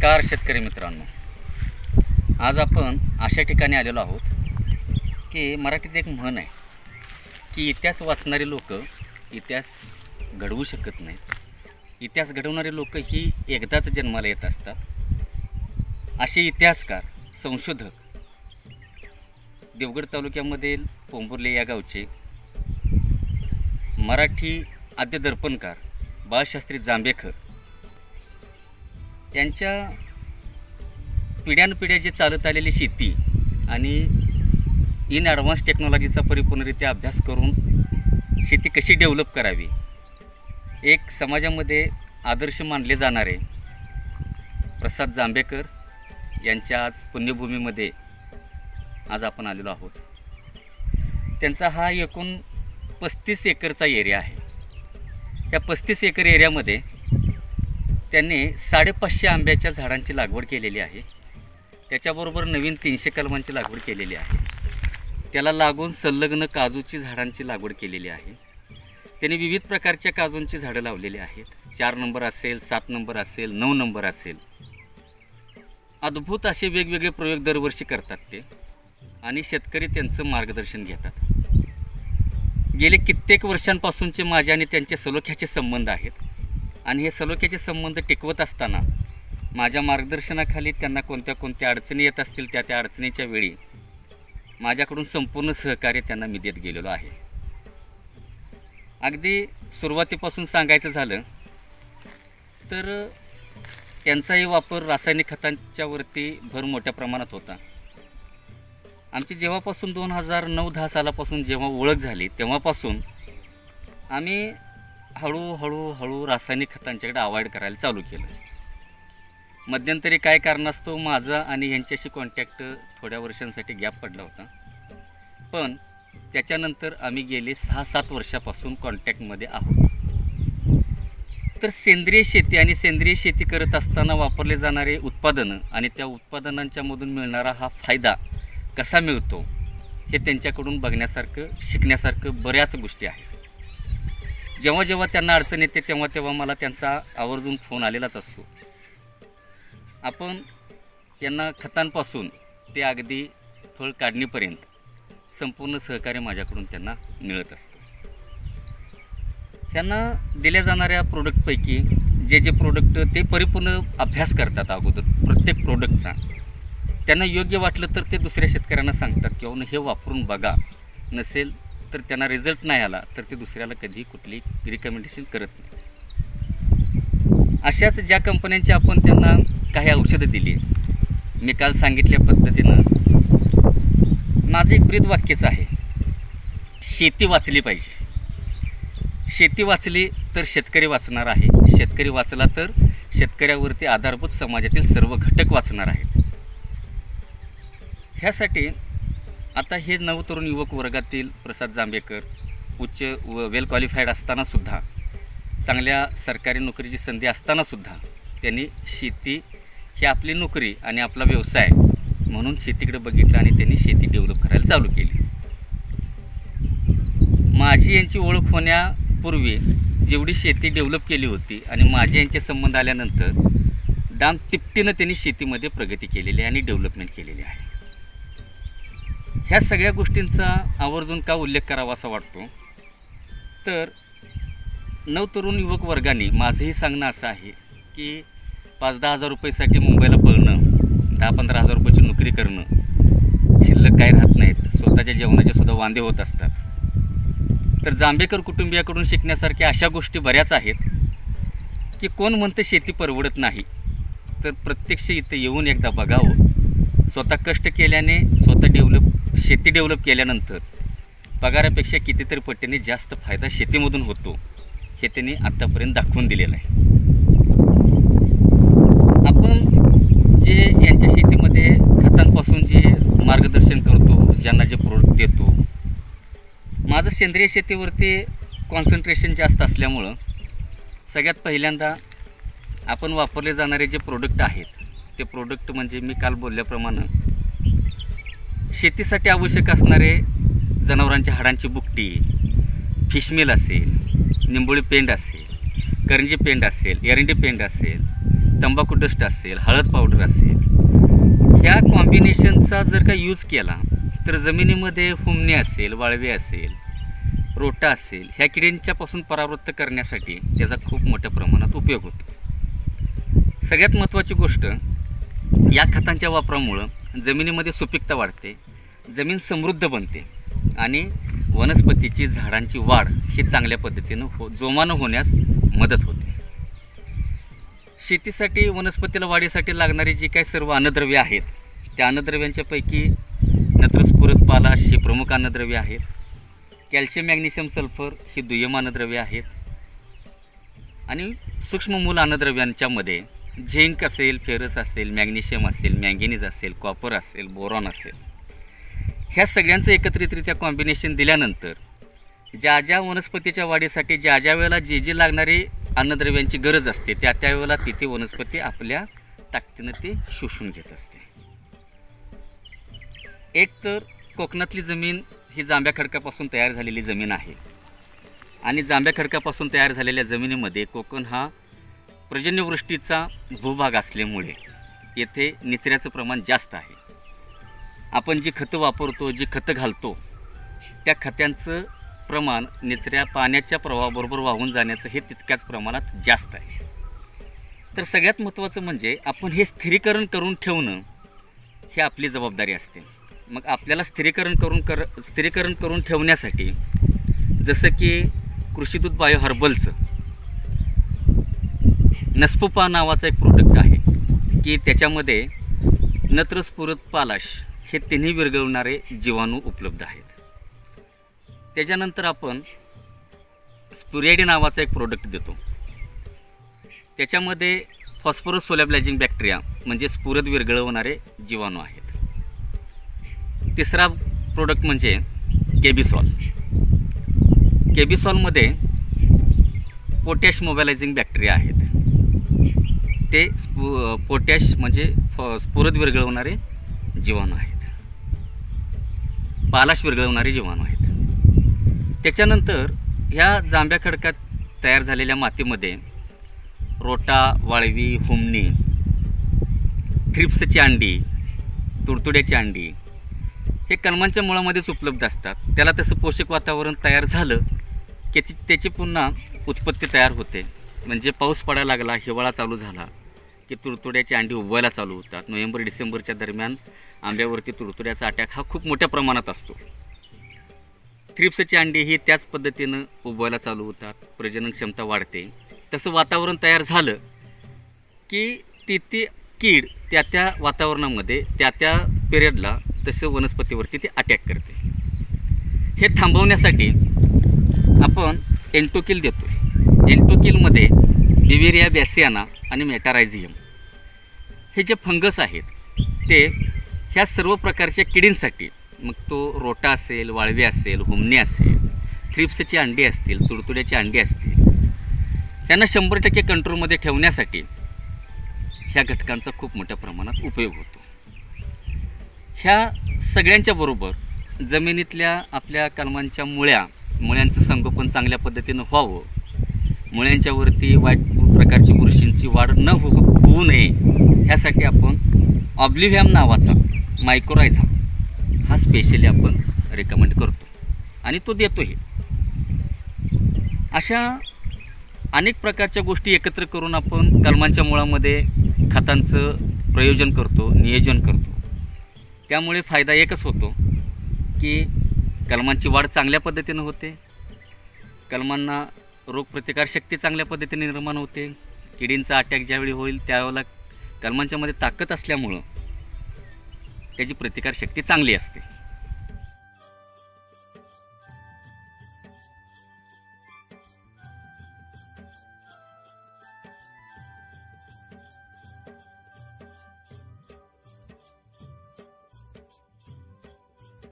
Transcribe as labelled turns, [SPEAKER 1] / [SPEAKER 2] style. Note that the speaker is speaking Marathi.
[SPEAKER 1] नमस्कार शेतकरी मित्रांनो. आज आपण अशा ठिकाणी आलेलो आहोत की मराठीत एक म्हण आहे की इतिहास वाचणारे लोक इतिहास घडवू शकत नाहीत. इतिहास घडवणारे लोक ही एकदाच जन्माला येत असतात. असे इतिहासकार संशोधक देवगड तालुक्यामधील पोंबुर्ले या गावचे मराठी आद्य दर्पणकार बाळशास्त्री जांभेकर त्यांच्या पिढ्यानपिढ्या जे चालत आलेली शेती आणि इन ॲडव्हान्स टेक्नॉलॉजीचा परिपूर्णरित्या अभ्यास करून शेती कशी डेव्हलप करावी एक समाजामध्ये आदर्श मानले जाणारे प्रसाद जांभेकर यांच्या आज पुण्यभूमीमध्ये आज आपण आलेलो आहोत. त्यांचा हा एकूण पस्तीस एकरचा एरिया आहे. त्या पस्तीस एकर एरियामध्ये त्यांनी साडेपाचशे आंब्याच्या झाडांची लागवड केलेली आहे. त्याच्याबरोबर नवीन तीनशे कलमांची लागवड केलेली आहे. त्याला लागून संलग्न काजूची झाडांची लागवड केलेली आहे. त्यांनी विविध प्रकारच्या काजूंची झाडं लावलेली आहेत. चार नंबर असेल सात नंबर असेल नऊ नंबर असेल. अद्भुत असे वेगवेगळे प्रयोग दरवर्षी करतात ते आणि शेतकरी त्यांचं मार्गदर्शन घेतात. गेले कित्येक वर्षांपासूनचे माझे आणि त्यांचे सलोख्याचे संबंध आहेत. आणि हे सलोख्याचे संबंध टिकवत असताना माझ्या मार्गदर्शनाखाली त्यांना कोणत्या कोणत्या अडचणी येत असतील त्या त्या अडचणीच्या वेळी माझ्याकडून संपूर्ण सहकार्य त्यांना मी देत गेलेलो आहे. अगदी सुरुवातीपासून सांगायचं झालं तर यांचाही वापर रासायनिक खतांच्यावरती भर मोठ्या प्रमाणात होता. आमची जेव्हापासून दोन हजार नऊ दहा सालापासून जेव्हा ओळख झाली तेव्हापासून आम्ही हळूहळू हळू रासायनिक खतांच्याकडे अवॉइड करायला चालू केलं. मध्यंतरी काय कारणास्तव माझा आणि यांच्याशी कॉन्टॅक्ट थोड्या वर्षांसाठी गॅप पडला होता. पण त्याच्यानंतर आम्ही गेले सहा सात वर्षापासून कॉन्टॅक्टमध्ये आहोत. तर सेंद्रिय शेती आणि सेंद्रिय शेती करत असताना वापरले जाणारे उत्पादनं आणि त्या उत्पादनांच्यामधून मिळणारा हा फायदा कसा मिळतो हे त्यांच्याकडून बघण्यासारखं शिकण्यासारखं बऱ्याच गोष्टी आहेत. जेव्हा जेव्हा त्यांना अडचण येते तेव्हा तेव्हा मला त्यांचा आवर्जून फोन आलेलाच असतो. आपण यांना खतांपासून ते अगदी फळ काढणीपर्यंत संपूर्ण सहकार्य माझ्याकडून त्यांना मिळत असतं. त्यांना दिल्या जाणाऱ्या प्रोडक्टपैकी जे जे प्रोडक्ट ते परिपूर्ण अभ्यास करतात अगोदर प्रत्येक प्रोडक्टचा त्यांना योग्य वाटलं तर ते दुसऱ्या शेतकऱ्यांना सांगतात किंवा हे वापरून बघा नसेल तर त्यांना रिझल्ट नाही आला तर ते दुसऱ्याला कधी कुठली रिकमेंडेशन करत नाही. अशाच ज्या कंपन्यांची आपण त्यांना काही औषधं दिली मी काल सांगितल्या पद्धतीनं माझं एक ब्रीद वाक्यच आहे शेती वाचली पाहिजे. शेती वाचली तर शेतकरी वाचणार आहे शेतकरी वाचला तर शेतकऱ्यावरती आधारभूत समाजातील सर्व घटक वाचणार आहेत. ह्यासाठी आता हे नवतरुण युवक वर्गातील प्रसाद जांभेकर उच्च व वेल क्वालिफाईड असतानासुद्धा चांगल्या सरकारी नोकरीची संधी असतानासुद्धा त्यांनी शेती ही आपली नोकरी आणि आपला व्यवसाय म्हणून शेतीकडे बघितलं आणि त्यांनी शेती डेव्हलप करायला चालू केली. माझी यांची ओळख होण्यापूर्वी जेवढी शेती डेव्हलप केली होती आणि माझे यांचे संबंध आल्यानंतर दाम तिपटीनं त्यांनी शेतीमध्ये प्रगती केलेली आहे आणि डेव्हलपमेंट केलेली आहे. ह्या सगळ्या गोष्टींचा आवर्जून का उल्लेख करावा असा वाटतो? तर नवतरुण युवक वर्गाने माझंही सांगणं असं आहे की पाच दहा हजार रुपयेसाठी मुंबईला पळणं दहा पंधरा हजार रुपयाची नोकरी करणं शिल्लक काय राहत नाहीत. स्वतःच्या जेवणाचे सुद्धा वांदे होत असतात. तर जांभेकर कुटुंबियाकडून शिकण्यासारख्या अशा गोष्टी बऱ्याच आहेत की कोण म्हणतं शेती परवडत नाही. तर प्रत्यक्ष इथं येऊन एकदा बघावं. स्वतः कष्ट केल्याने स्वतः डेव्हलप शेती डेव्हलप केल्यानंतर पगारापेक्षा कितीतरी पटीने जास्त फायदा शेतीमधून होतो हे त्यांनी आत्तापर्यंत दाखवून दिलेलं आहे. आपण जे यांच्या शेतीमध्ये खतांपासून जे मार्गदर्शन करतो ज्यांना जे प्रोडक्ट देतो माझं सेंद्रिय शेतीवरती कॉन्सन्ट्रेशन जास्त असल्यामुळं सगळ्यात पहिल्यांदा आपण वापरले जाणारे जे प्रोडक्ट आहेत ते प्रोडक्ट म्हणजे मी काल बोलल्याप्रमाणे शेतीसाठी आवश्यक असणारे जनावरांच्या हाडांची बुकटी फिशमेल असेल निंबोळी पेंड असेल करंजी पेंड असेल एरंडी पेंड असेल तंबाखू डस्ट असेल हळद पावडर असेल ह्या कॉम्बिनेशनचा जर का यूज केला तर जमिनीमध्ये हुमणे असेल वाळवे असेल रोटा असेल ह्या किड्यांच्यापासून परावृत्त करण्यासाठी त्याचा खूप मोठ्या प्रमाणात उपयोग होतो. सगळ्यात महत्त्वाची गोष्ट या खतांच्या वापरामुळं जमिनीमध्ये सुपीकता वाढते जमीन समृद्ध बनते आणि वनस्पतीची झाडांची वाढ ही चांगल्या पद्धतीनं हो जोमानं होण्यास मदत होते. शेतीसाठी वनस्पतीला वाढीसाठी लागणारी जी काही सर्व अन्नद्रव्ये आहेत त्या अन्नद्रव्यांच्यापैकी नत्रस्फुरत पालाश ही प्रमुख अन्नद्रव्ये आहेत कॅल्शियम मॅग्नेशियम सल्फर ही दुय्यम अन्नद्रव्ये आहेत आणि सूक्ष्म मूल अन्नद्रव्यांच्यामध्ये झिंक असेल फेरस असेल मॅग्नेशियम असेल मॅंगेनीज असेल कॉपर असेल बोरॉन असेल. ह्या सगळ्यांचं एकत्रितरित्या कॉम्बिनेशन दिल्यानंतर ज्या ज्या वनस्पतीच्या वाढीसाठी ज्या ज्या वेळेला जे जे लागणारी अन्नद्रव्यांची गरज असते त्या त्या वेळेला तिथे वनस्पती आपल्या ताकदीनं ते शोषून घेत असते. एक तर कोकणातली जमीन ही जांभ्या खडकापासून तयार झालेली जमीन आहे. आणि जांभ्या खडकापासून तयार झालेल्या जमिनीमध्ये कोकण हा पर्जन्यवृष्टीचा भूभाग असल्यामुळे येथे निचऱ्याचं प्रमाण जास्त आहे. आपण जी खतं वापरतो जी खतं घालतो त्या खत्यांचं प्रमाण निचऱ्या पाण्याच्या प्रवाहाबरोबर वाहून जाण्याचं हे तितक्याच प्रमाणात जास्त आहे. तर सगळ्यात महत्त्वाचं म्हणजे आपण हे स्थिरीकरण करून ठेवणं ही आपली जबाबदारी असते. मग आपल्याला स्थिरीकरण करून कर स्थिरीकरण करून ठेवण्यासाठी जसं की कृषीदूत बायो हर्बलचं नस्पुपा नावाचं एक प्रोडक्ट आहे की त्याच्यामध्ये नत्रस्फुरत पालाश हे तिन्ही विरघळणारे जीवाणू उपलब्ध आहेत. त्याच्यानंतर आपण स्पुरियाडी नावाचा एक प्रोडक्ट देतो. त्याच्यामध्ये फॉस्फरस सोलॅब्लायझिंग बॅक्टेरिया म्हणजे स्फुरद विरघळवणारे जीवाणू आहेत. तिसरा प्रोडक्ट म्हणजे केबिसॉल. केबिसॉलमध्ये पोटॅश मोबॅलायझिंग बॅक्टेरिया आहेत. ते स्पु पोटॅश म्हणजे फ- स्फुरद विरघळवणारे जीवाणू आहेत. पालाश विरघळवणारे जीवाणू आहेत. त्याच्यानंतर ह्या जांभ्या खडकात तयार झालेल्या मातीमध्ये रोटा वाळवी हुमणी थ्रिप्सची अंडी तुडतुड्याची अंडी हे कलमांच्या मुळामध्येच उपलब्ध असतात. त्याला तसं पोषक वातावरण तयार झालं की त्याची पुन्हा उत्पत्ती तयार होते. म्हणजे पाऊस पडायला लागला हिवाळा चालू झाला की तुडतुड्याची अंडी उगवायला चालू होतात. नोव्हेंबर डिसेंबरच्या दरम्यान आंब्यावरती तुडतुड्याचा अटॅक हा खूप मोठ्या प्रमाणात असतो. थ्रिप्सची अंडी ही त्याच पद्धतीनं उगवायला चालू होतात. प्रजनन क्षमता वाढते. तसं वातावरण तयार झालं की ती ती कीड त्या त्या वातावरणामध्ये त्या त्या पिरियडला तसं वनस्पतीवरती ते अटॅक करते. हे थांबवण्यासाठी आपण एन्टोकिल देतो एन्टोकिलमध्ये बिवेरिया बॅसियाना आणि मेटारायझियम. हे जे फंगस आहेत ते ह्या सर्व प्रकारच्या किडींसाठी मग तो रोटा असेल वाळवे असेल हुमणे असेल थ्रिप्सची अंडी असतील तुडतुड्याची अंडी असतील त्यांना शंभर टक्के कंट्रोलमध्ये ठेवण्यासाठी ह्या घटकांचा खूप मोठ्या प्रमाणात उपयोग होतो. ह्या सगळ्यांच्या बरोबर जमिनीतल्या आपल्या कलमांच्या मुळ्या मुळ्यांचं संगोपन चांगल्या पद्धतीनं व्हावं मुळ्यांच्यावरती वाईट प्रकारची बुरशींची वाढ न हो होऊ नये. ह्यासाठी आपण ऑब्लिव्हॅम नावाचा मायक्रोरायझा हा स्पेशली आपण रेकमेंड करतो. आणि तो देतोही अशा अनेक प्रकारच्या गोष्टी एकत्र करून आपण कलमांच्या मुळामध्ये खतांचं प्रयोजन करतो नियोजन करतो. त्यामुळे फायदा एकच होतो की कलमांची वाढ चांगल्या पद्धतीनं होते. कलमांना रोगप्रतिकारशक्ती चांगल्या पद्धतीने निर्माण होते. किडींचा अटॅक ज्यावेळी होईल त्यावेळेला कलमांच्यामध्ये ताकद असल्यामुळं त्याची प्रतिकारशक्ती चांगली असते.